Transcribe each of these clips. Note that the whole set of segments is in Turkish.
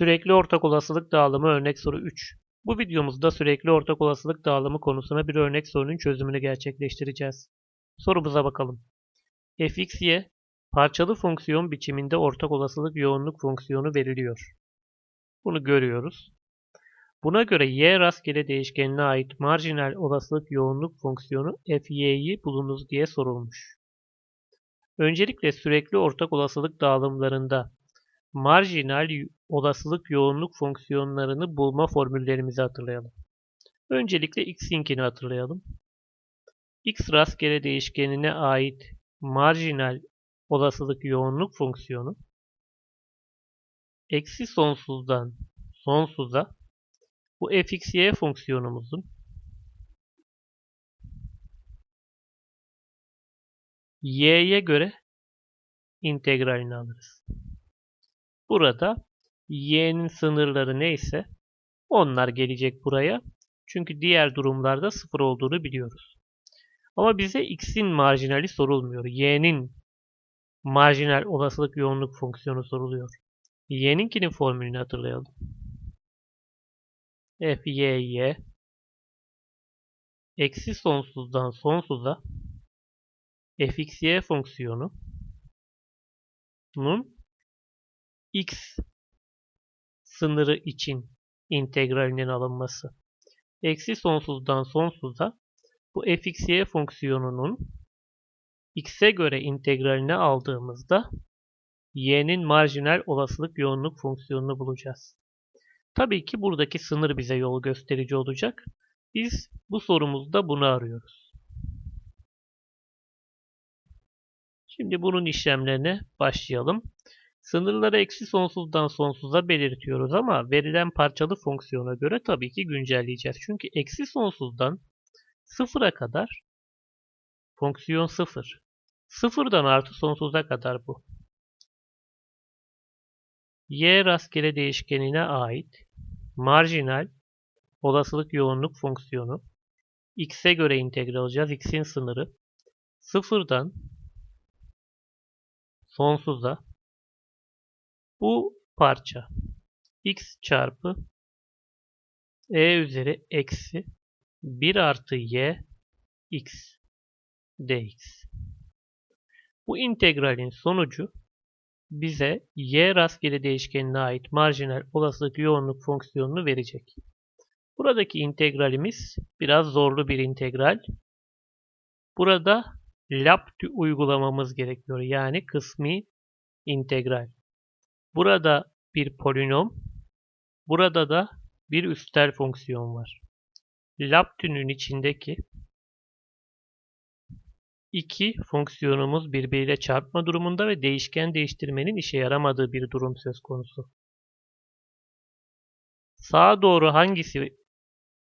Sürekli ortak olasılık dağılımı örnek soru 3. Bu videomuzda sürekli ortak olasılık dağılımı konusuna bir örnek sorunun çözümünü gerçekleştireceğiz. Sorumuza bakalım. fxy parçalı fonksiyon biçiminde ortak olasılık yoğunluk fonksiyonu veriliyor. Bunu görüyoruz. Buna göre y rastgele değişkenine ait marjinal olasılık yoğunluk fonksiyonu fy'yi bulunuz diye sorulmuş. Öncelikle sürekli ortak olasılık dağılımlarında marjinal olasılık yoğunluk fonksiyonlarını bulma formüllerimizi hatırlayalım. Öncelikle x'inkini hatırlayalım. x rastgele değişkenine ait marjinal olasılık yoğunluk fonksiyonu eksi sonsuzdan sonsuza bu fxy fonksiyonumuzun y'ye göre integralini alırız. Burada y'nin sınırları neyse onlar gelecek buraya. Çünkü diğer durumlarda sıfır olduğunu biliyoruz. Ama bize x'in marjinali sorulmuyor. y'nin marjinal olasılık yoğunluk fonksiyonu soruluyor. y'ninkinin formülünü hatırlayalım. f y y eksi sonsuzdan sonsuza fxy fonksiyonu bunun x sınırı için integralinin alınması. Eksi sonsuzdan sonsuza bu fxy fonksiyonunun x'e göre integralini aldığımızda y'nin marjinal olasılık yoğunluk fonksiyonunu bulacağız. Tabii ki buradaki sınır bize yol gösterici olacak. Biz bu sorumuzda bunu arıyoruz. Şimdi bunun işlemlerine başlayalım. Sınırları eksi sonsuzdan sonsuza belirtiyoruz ama verilen parçalı fonksiyona göre tabii ki güncelleyeceğiz. Çünkü eksi sonsuzdan sıfıra kadar fonksiyon sıfır. Sıfırdan artı sonsuza kadar bu. Y rastgele değişkenine ait marjinal olasılık yoğunluk fonksiyonu x'e göre integral alacağız. x'in sınırı sıfırdan sonsuza bu parça x çarpı e üzeri eksi 1 artı y x dx. Bu integralin sonucu bize y rastgele değişkenine ait marjinal olasılık yoğunluk fonksiyonunu verecek. Buradaki integralimiz biraz zorlu bir integral. Burada LAPT uygulamamız gerekiyor. Yani kısmi integral. Burada bir polinom, burada da bir üstel fonksiyon var. Laptünün içindeki iki fonksiyonumuz birbiriyle çarpma durumunda ve değişken değiştirmenin işe yaramadığı bir durum söz konusu. Sağa doğru hangisi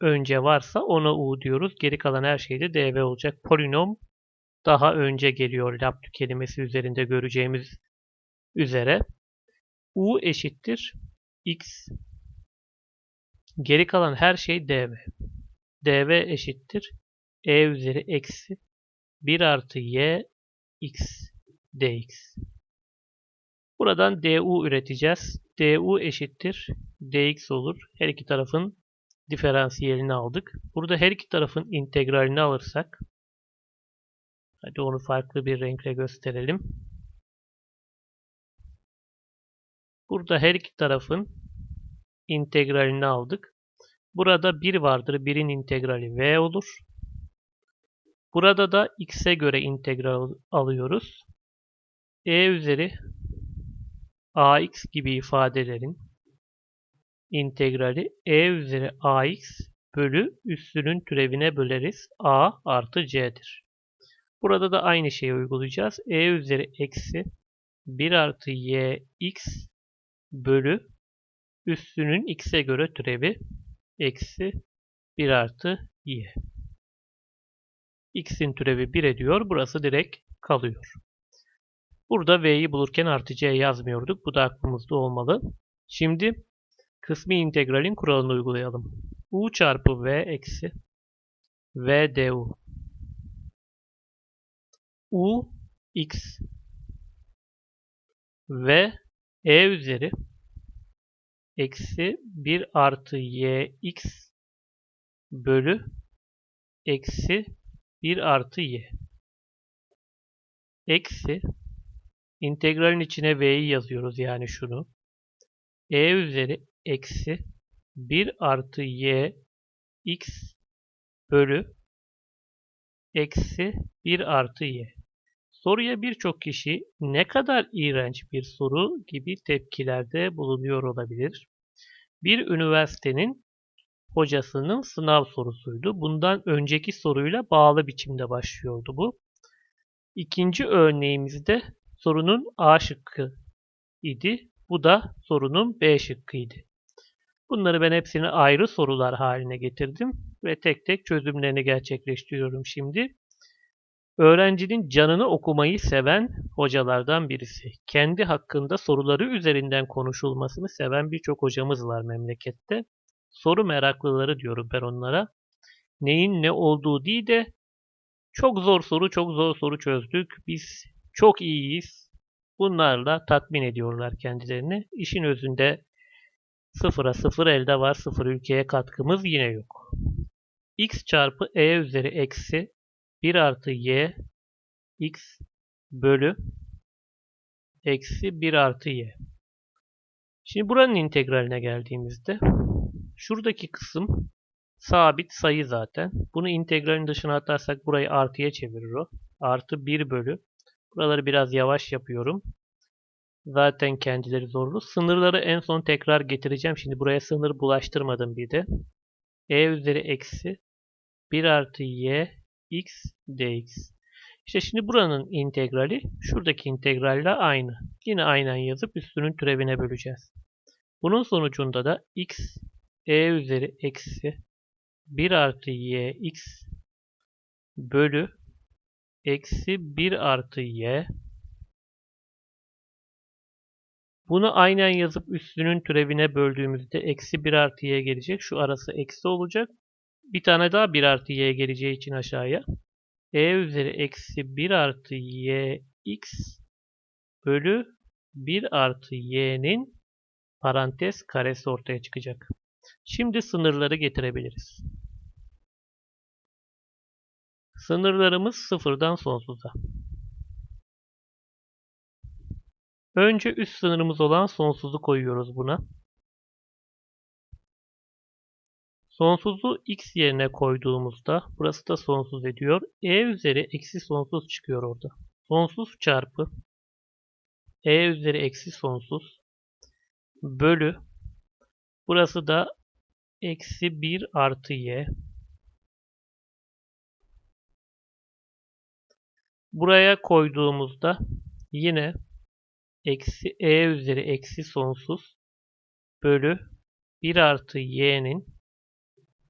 önce varsa ona u diyoruz. Geri kalan her şeyde dv olacak. Polinom daha önce geliyor laptü kelimesi üzerinde göreceğimiz üzere. U eşittir x. Geri kalan her şey dv. dv eşittir e üzeri eksi 1 artı y x dx. Buradan du üreteceğiz. du eşittir dx olur. Her iki tarafın diferansiyelini aldık. Burada her iki tarafın integralini alırsak hadi onu farklı bir renkle gösterelim. Burada her iki tarafın integralini aldık. Burada 1 vardır. 1'in integrali v olur. Burada da x'e göre integral alıyoruz. e üzeri ax gibi ifadelerin integrali e üzeri ax bölü üssünün türevine böleriz. a artı c'dir. Burada da aynı şeyi uygulayacağız. e üzeri eksi 1 artı y x bölü üssünün x'e göre türevi eksi 1 artı y. x'in türevi 1 ediyor. Burası direkt kalıyor. Burada v'yi bulurken artı c yazmıyorduk. Bu da aklımızda olmalı. Şimdi kısmi integralin kuralını uygulayalım. u çarpı v eksi v du. u x ve e üzeri eksi 1 artı y x bölü eksi 1 artı y. Eksi integralin içine v'yi yazıyoruz yani şunu. e üzeri eksi 1 artı y x bölü eksi 1 artı y. Soruya birçok kişi ne kadar iğrenç bir soru gibi tepkilerde bulunuyor olabilir. Bir üniversitenin hocasının sınav sorusuydu. Bundan önceki soruyla bağlı biçimde başlıyordu bu. İkinci örneğimizde sorunun A şıkkı idi. Bu da sorunun B şıkkıydı. Bunları ben hepsini ayrı sorular haline getirdim ve tek tek çözümlerini gerçekleştiriyorum şimdi. Öğrencinin canını okumayı seven hocalardan birisi. Kendi hakkında soruları üzerinden konuşulmasını seven birçok hocamız var memlekette. Soru meraklıları diyorum ben onlara. Neyin ne olduğu değil de çok zor soru, çok zor soru çözdük. Biz çok iyiyiz. Bunlarla tatmin ediyorlar kendilerini. İşin özünde sıfıra sıfır elde var. Sıfır ülkeye katkımız yine yok. x çarpı e üzeri eksi 1 artı y x bölü eksi 1 artı y. Şimdi buranın integraline geldiğimizde şuradaki kısım sabit sayı zaten. Bunu integralin dışına atarsak burayı artıya çevirir o. Artı 1 bölü. Buraları biraz yavaş yapıyorum. Zaten kendileri zorlu. Sınırları en son tekrar getireceğim. Şimdi buraya sınır bulaştırmadım bir de. e üzeri eksi 1 artı y x dx. İşte şimdi buranın integrali şuradaki integralle aynı. Yine aynen yazıp üstünün türevine böleceğiz. Bunun sonucunda da x e üzeri eksi 1 artı y x bölü eksi 1 artı y bunu aynen yazıp üstünün türevine böldüğümüzde eksi 1 artı y gelecek. Şu arası eksi olacak. Bir tane daha 1 artı y geleceği için aşağıya. e üzeri eksi 1 artı y x bölü 1 artı y'nin parantez karesi ortaya çıkacak. Şimdi sınırları getirebiliriz. Sınırlarımız sıfırdan sonsuza. Önce üst sınırımız olan sonsuzu koyuyoruz buna. Sonsuzu x yerine koyduğumuzda burası da sonsuz ediyor. e üzeri eksi sonsuz çıkıyor orada. Sonsuz çarpı e üzeri eksi sonsuz bölü burası da eksi 1 artı y buraya koyduğumuzda yine eksi e üzeri eksi sonsuz bölü 1 artı y'nin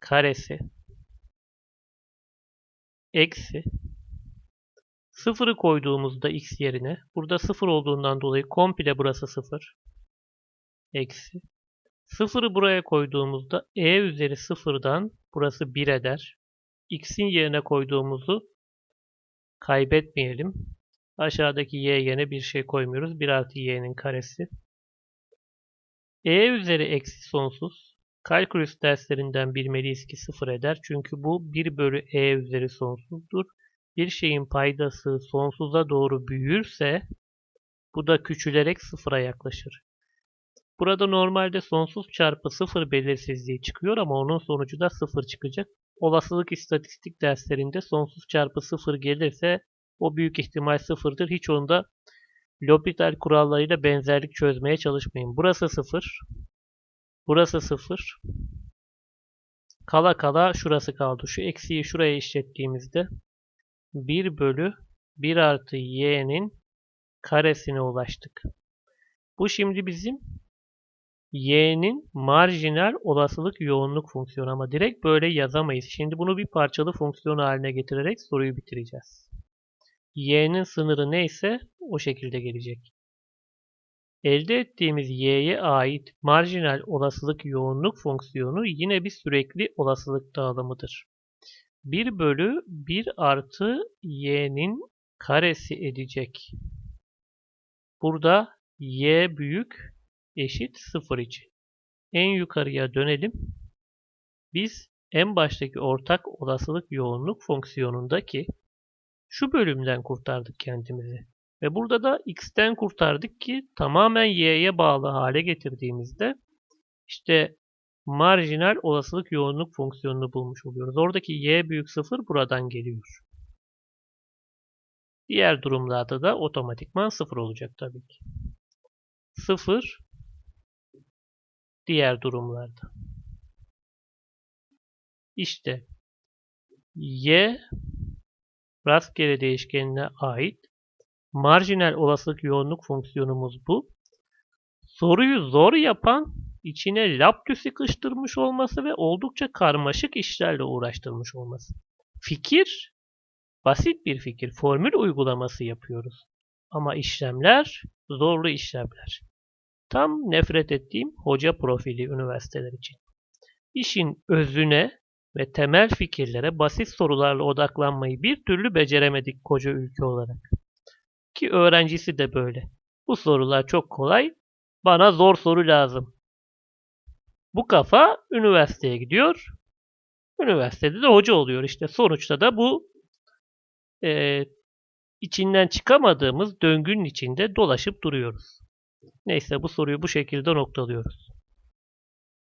karesi eksi sıfırı koyduğumuzda x yerine burada sıfır olduğundan dolayı komple burası sıfır eksi sıfırı buraya koyduğumuzda e üzeri sıfırdan burası 1 eder. x'in yerine koyduğumuzu kaybetmeyelim. Aşağıdaki y yerine bir şey koymuyoruz. 1 artı y'nin karesi. e üzeri eksi sonsuz Kalkülüs derslerinden bilmeliyiz ki sıfır eder. Çünkü bu 1 bölü e üzeri sonsuzdur. Bir şeyin paydası sonsuza doğru büyürse bu da küçülerek sıfıra yaklaşır. Burada normalde sonsuz çarpı sıfır belirsizliği çıkıyor ama onun sonucu da sıfır çıkacak. Olasılık istatistik derslerinde sonsuz çarpı sıfır gelirse o büyük ihtimal sıfırdır. Hiç onda L'Hopital kurallarıyla benzerlik çözmeye çalışmayın. Burası sıfır. Burası 0. Kala kala şurası kaldı. Şu eksiği şuraya işlettiğimizde 1 bölü 1 artı y'nin karesine ulaştık. Bu şimdi bizim y'nin marjinal olasılık yoğunluk fonksiyonu ama direkt böyle yazamayız. Şimdi bunu bir parçalı fonksiyon haline getirerek soruyu bitireceğiz. y'nin sınırı neyse o şekilde gelecek. Elde ettiğimiz y'ye ait marjinal olasılık yoğunluk fonksiyonu yine bir sürekli olasılık dağılımıdır. 1 bölü 1 artı y'nin karesi edecek. Burada y büyük eşit 0 için. en yukarıya dönelim. Biz en baştaki ortak olasılık yoğunluk fonksiyonundaki şu bölümden kurtardık kendimizi. Ve burada da x'ten kurtardık ki tamamen y'ye bağlı hale getirdiğimizde işte marjinal olasılık yoğunluk fonksiyonunu bulmuş oluyoruz. Oradaki y büyük 0 buradan geliyor. Diğer durumlarda da otomatikman 0 olacak tabii ki. 0 diğer durumlarda. İşte y rastgele değişkenine ait marjinal olasılık yoğunluk fonksiyonumuz bu. Soruyu zor yapan içine Laptü sıkıştırmış olması ve oldukça karmaşık işlerle uğraştırmış olması. Fikir basit bir fikir. Formül uygulaması yapıyoruz. Ama işlemler zorlu işlemler. Tam nefret ettiğim hoca profili üniversiteler için. İşin özüne ve temel fikirlere basit sorularla odaklanmayı bir türlü beceremedik koca ülke olarak. Ki öğrencisi de böyle. Bu sorular çok kolay. Bana zor soru lazım. Bu kafa üniversiteye gidiyor. Üniversitede de hoca oluyor. İşte sonuçta da bu e, içinden çıkamadığımız döngünün içinde dolaşıp duruyoruz. Neyse bu soruyu bu şekilde noktalıyoruz.